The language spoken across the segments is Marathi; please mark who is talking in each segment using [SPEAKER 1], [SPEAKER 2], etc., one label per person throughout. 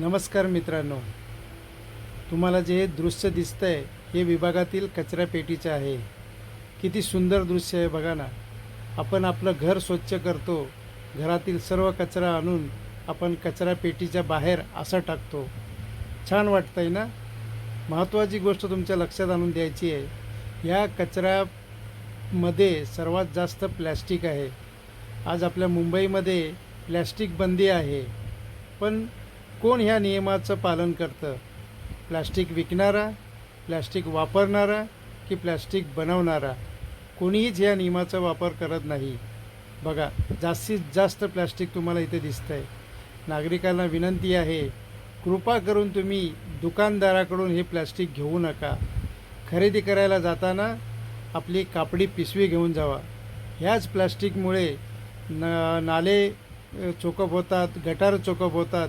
[SPEAKER 1] नमस्कार मित्रांनो. तुम्हाला जे हे दृश्य आहे हे विभागातील कचरापेटीचं आहे. किती सुंदर दृश्य आहे बघा ना. आपण आपलं घर स्वच्छ करतो. घरातील सर्व कचरा आणून आपण कचरापेटीच्या बाहेर असं टाकतो. छान वाटतंय ना? महत्त्वाची गोष्ट तुमच्या लक्षात आणून द्यायची आहे. या कचऱ्यामध्ये सर्वात जास्त प्लॅस्टिक आहे. आज आपल्या मुंबईमध्ये प्लॅस्टिक बंदी आहे. पण कोण ह्या नियमाचं पालन करतं? प्लॅस्टिक विकणारा प्लॅस्टिक वापरणारा की प्लॅस्टिक बनवणारा? कोणीहीच ह्या नियमाचा वापर करत नाही. बघा जास्तीत जास्त प्लॅस्टिक तुम्हाला इथे दिसतं आहे नागरिकांना विनंती आहे कृपा करून तुम्ही दुकानदाराकडून हे प्लॅस्टिक घेऊ नका. खरेदी करायला जाताना आपली कापडी पिशवी घेऊन जावा. ह्याच प्लॅस्टिकमुळे न नाले चोकप होतात गटार चोकप होतात.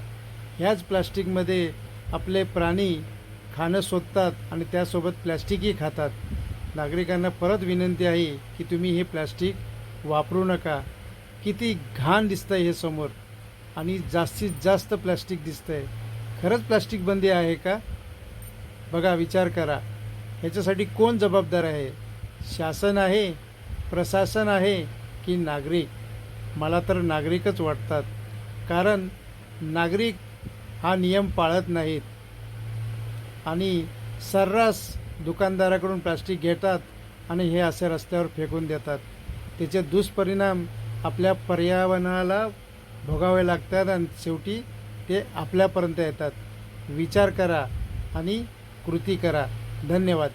[SPEAKER 1] ह्याच प्लॅस्टिकमध्ये आपले प्राणी खाणं शोधतात आणि त्यासोबत प्लॅस्टिकही खातात. नागरिकांना परत विनंती आहे की तुम्ही हे प्लॅस्टिक वापरू नका. किती घाण दिसतं आहे हे समोर. आणि जास्तीत जास्त प्लॅस्टिक दिसतं आहे खरंच प्लॅस्टिक बंदी आहे का? बघा विचार करा. ह्याच्यासाठी कोण जबाबदार आहे? शासन आहे? प्रशासन आहे? की नागरिक? मला तर नागरिकच वाटतात. कारण नागरिक हा नियम पाळत नाहीत. आणि सर्रास दुकानदाराकडून प्लास्टिक घेतात आणि हे असे रस्त्यावर फेकून देतात. त्याचे दुष्परिणाम आपल्या पर्यावरणाला भोगावे लागतात आणि शेवटी ते आपल्यापर्यंत येतात. विचार करा आणि कृती करा. धन्यवाद.